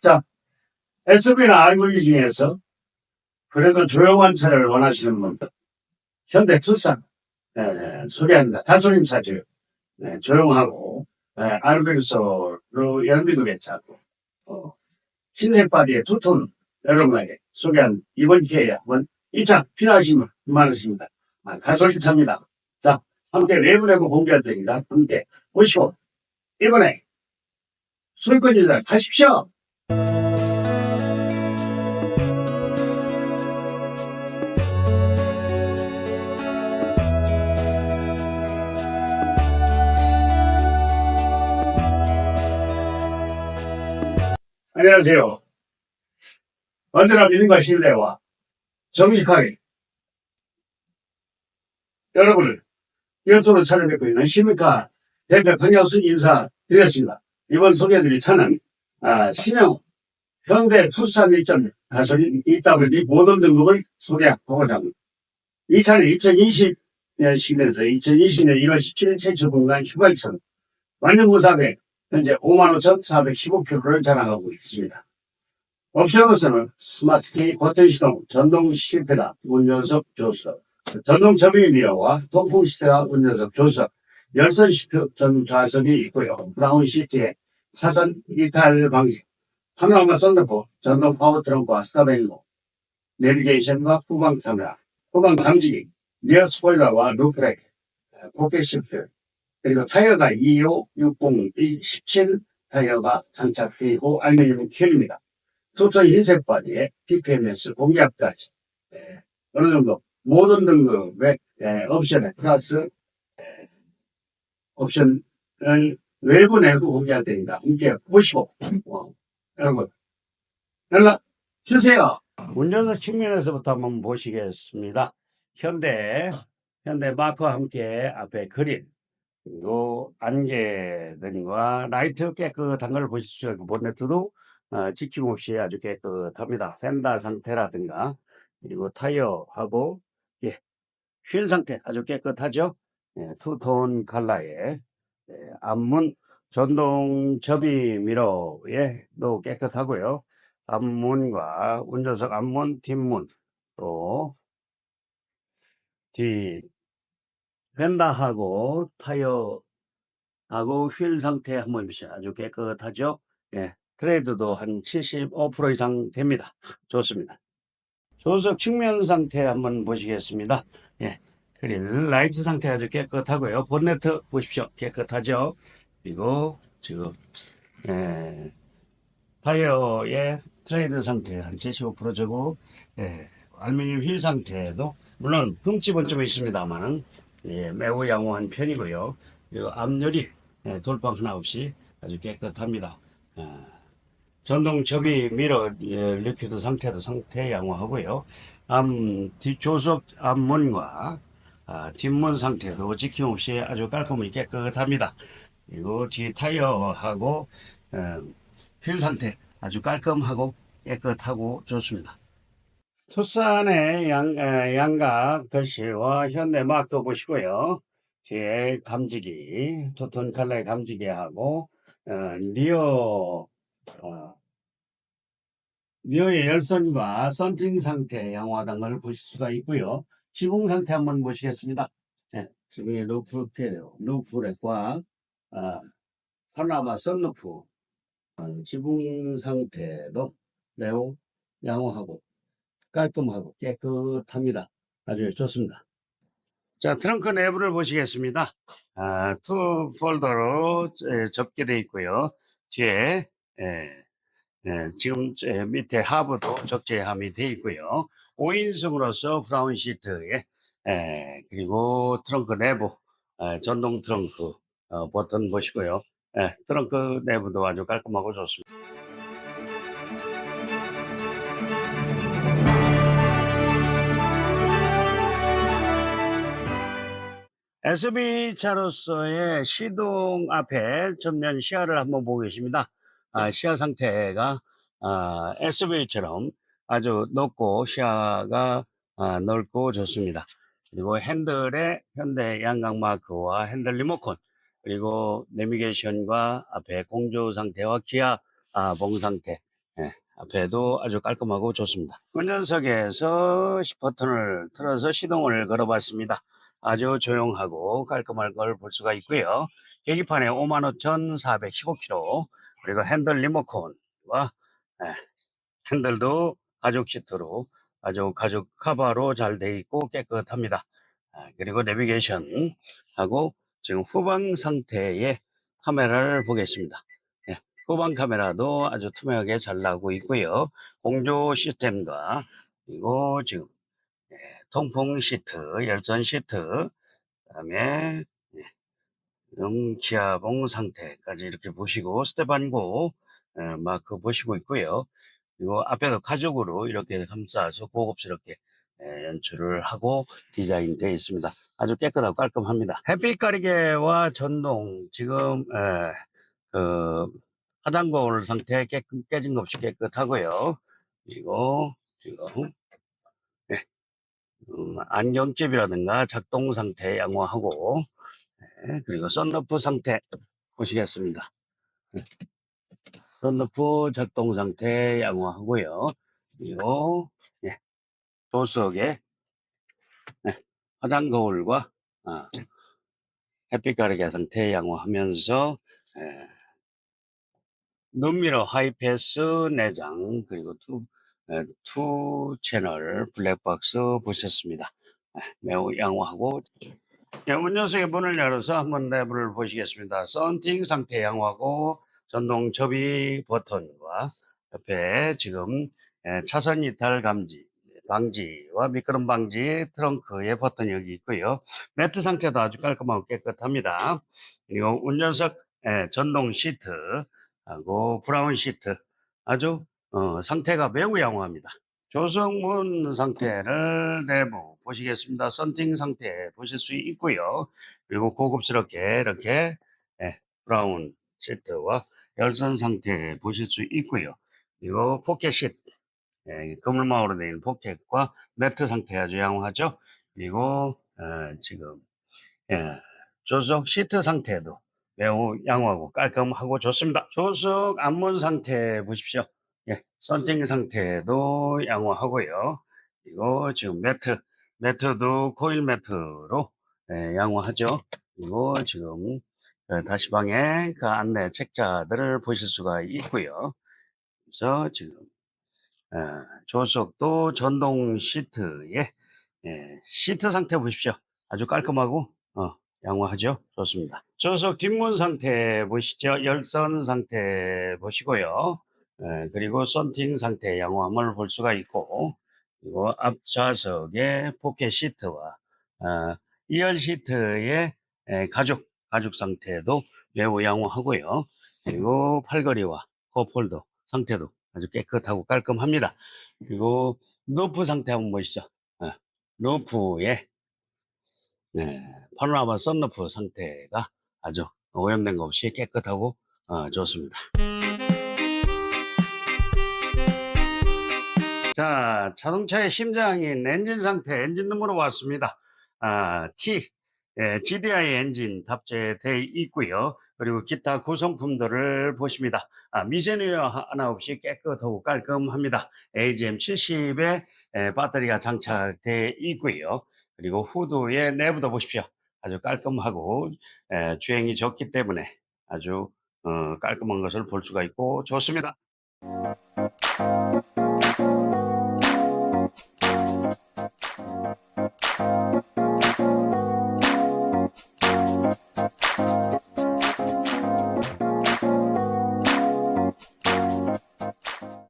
자, SUV나 RV 중에서 그래도 조용한 차를 원하시는 분들, 현대 투싼, 예, 소개합니다. 가솔린 차죠. 네, 조용하고, 예, RV로서 연비도 괜찮고, 어, 흰색 바디에 투톤 여러분에게 소개한 이번 기회에 한번 이차 필요하신 분 많으십니다. 아, 가솔린 차입니다. 자, 함께 내부 내부 공개할 테니까 함께 보시고, 이번에 소유권 유자 가십시오. 안녕하세요. 언제나 믿음과 신뢰와 정직하게 여러분을 이것으로 찾아뵙고 있는 시민카 대표 권영순 인사드렸습니다. 이번 소개해드릴 차는 아, 신형 현대 투싼 1점 가솔린 EW 모든 등급을 소개하고자 합니다. 이 차는 2020년 시기에서 2020년 1월 17일 최초 공간 휴가일선 완전 무사대 현재 55,415km를 자랑하고 있습니다. 옵션으로서는 스마트 키 버튼 시동, 전동 시트가 운전석 조석, 전동 접이 미러와 통풍 시트가 운전석 조석, 열선 시트 전 좌석이 있고요. 브라운 시트에 사전 이탈 방지, 파노라마 썬루프, 전동 파워 트렁크와 스타벨로, 내비게이션과 후방 카메라, 후방 감지기, 리어 스포일러와 루프렉, 고개 시프트, 그리고 타이어가 25, 60, 17 타이어가 장착되어 있고 알루미늄 휠입니다. 투톤 흰색 바디에 PPMS 공기압까지 예, 어느 정도 모든 등급의 예, 옵션에 플러스 예, 옵션을 외부 내부 테니까 함께 보시고 어, 여러분 연락 주세요. 운전석 측면에서부터 한번 보시겠습니다. 현대 현대 마크와 함께 앞에 그릴 그리고 안개 등과 라이트 깨끗한 걸수 있고 본네트도 어, 지킴 없이 아주 깨끗합니다. 펜다 상태라든가 그리고 타이어하고 예, 휠 상태 아주 깨끗하죠. 예, 투톤 컬러의 예, 앞문 전동 접이 미러에도 깨끗하고요. 앞문과 운전석 앞문, 뒷문 또 뒤 펜다하고 타이어하고 휠 상태 한번 보시죠. 아주 깨끗하죠. 예, 트레이드도 한 75% 이상 됩니다. 좋습니다. 조석 측면 상태 한번 보시겠습니다. 예, 그릴 라이트 상태 아주 깨끗하고요. 본네트 보십시오. 깨끗하죠. 그리고 지금 예, 타이어의 트레이드 상태 한 75% 저고 예, 알루미늄 휠 상태도 물론 흠집은 좀 있습니다만은 예, 매우 양호한 편이고요. 그리고 앞유리 예, 돌방 하나 없이 아주 깨끗합니다. 아, 전동 접이 미러 예, 리퀴드 상태도 상태 양호하고요. 앞 뒷조석 앞문과 아, 뒷문 상태도 지킴 없이 아주 깔끔히 깨끗합니다. 그리고 뒤 타이어하고 어, 휠 상태 아주 깔끔하고 깨끗하고 좋습니다. 투싼의 양, 에, 양각 글씨와 현대 마크 보시고요. 뒤에 감지기, 투톤 컬러의 감지기하고, 어, 리어, 어, 리어의 열선과 썬팅 상태 걸 보실 수가 있고요. 지붕 상태 한번 보시겠습니다. 네, 지붕의 루프, 루프렉과, 아, 파나마 썬루프, 어, 지붕 상태도 매우 양호하고 깔끔하고 깨끗합니다. 아주 좋습니다. 자, 트렁크 내부를 보시겠습니다. 아, 투 폴더로 에, 접게 되어 있고요. 뒤에 에, 에, 지금 에, 밑에 하부도 적재함이 되어 있고요. 5인승으로서 브라운 시트에 에, 그리고 트렁크 내부 에, 전동 트렁크 어, 버튼 보시고요. 에, 트렁크 내부도 아주 깔끔하고 좋습니다. SUV 차로서의 시동 앞에 전면 시야를 한번 보고 계십니다. 아, 시야 상태가 아, SUV처럼 아주 높고 시야가 아, 넓고 좋습니다. 그리고 핸들에 현대 양각 마크와 핸들 리모컨 그리고 내비게이션과 앞에 공조 상태와 기아 아, 봉 상태 예, 앞에도 아주 깔끔하고 좋습니다. 운전석에서 버튼을 틀어서 시동을 걸어봤습니다. 아주 조용하고 깔끔한 걸볼 수가 있고요. 계기판에 55,415km 그리고 핸들 리모컨과 예, 핸들도 가죽 시트로 아주 가죽 카바로 잘 돼 있고 깨끗합니다. 아, 그리고 내비게이션 하고 지금 후방 상태의 카메라를 보겠습니다. 예, 후방 카메라도 아주 투명하게 잘 나오고 있고요. 공조 시스템과 그리고 지금 예, 통풍 시트, 열선 시트, 그다음에 예, 음, 상태까지 이렇게 보시고 스테반고 예, 마크 보시고 있고요. 그리고 앞에도 가죽으로 이렇게 감싸서 고급스럽게 예, 연출을 하고 디자인되어 있습니다. 아주 깨끗하고 깔끔합니다. 햇빛 가리개와 전동 지금 예, 그 하단 거울 상태 깨, 깨진 것 없이 깨끗하고요. 그리고 지금 안경집이라든가 작동 상태 양호하고 예, 그리고 썬루프 상태 보시겠습니다. 예, 썬루프 작동 상태 양호하고요. 그리고 예, 조석에 예, 화장 거울과 아, 햇빛 가리개 상태 양호하면서 예, 눈미러 하이패스 내장 그리고 투, 에, 투 채널 블랙박스 보셨습니다. 에, 매우 양호하고 예, 운전석의 문을 열어서 한번 내부를 보시겠습니다. 썬팅 상태 양호하고 전동 접이 버튼과 옆에 지금 에, 차선 이탈 감지 방지와 미끄럼 방지 트렁크의 버튼이 여기 있고요. 매트 상태도 아주 깔끔하고 깨끗합니다. 그리고 운전석 에, 전동 시트 하고 브라운 시트 아주 어, 상태가 매우 양호합니다. 조성문 상태를 내부 보시겠습니다. 썬팅 상태 보실 수 있고요. 그리고 고급스럽게 이렇게 예, 브라운 시트와 열선 상태 보실 수 있고요. 그리고 포켓 시트 예, 그물망으로 되어 있는 포켓과 매트 상태 아주 양호하죠. 그리고 어, 지금 예, 조석 시트 상태도 매우 양호하고 깔끔하고 좋습니다. 조석 앞문 상태 보십시오. 예, 썬팅 상태도 양호하고요. 그리고 지금 매트, 매트도 코일 매트로 예, 양호하죠. 그리고 지금 어, 다시 방에 그 안내 책자들을 보실 수가 있고요. 그래서 지금 어, 조석도 전동 시트에 예, 시트 상태 보십시오. 아주 깔끔하고 어, 양호하죠. 좋습니다. 조석 뒷문 상태 보시죠. 열선 상태 보시고요. 예, 그리고 썬팅 상태 양호함을 볼 수가 있고 그리고 앞좌석의 포켓 시트와 어, 2열 시트의 예, 가죽 가죽 상태도 매우 양호하고요. 그리고 팔걸이와 컵홀더 상태도 아주 깨끗하고 깔끔합니다. 그리고 루프 상태 한번 보시죠. 예, 루프의 네, 파노라마 썬루프 상태가 아주 오염된 것 없이 깨끗하고 어, 좋습니다. 자, 자동차의 심장인 엔진 상태, 엔진 룸으로 왔습니다. 아, T, 예, GDI 엔진 탑재되어 있고요. 그리고 기타 구성품들을 보십니다. 아, 미세누유 하나 없이 깨끗하고 깔끔합니다. AGM 70에 배터리가 장착되어 있고요. 그리고 후드의 내부도 보십시오. 아주 깔끔하고 에, 주행이 적기 때문에 아주 어, 깔끔한 것을 볼 수가 있고 좋습니다.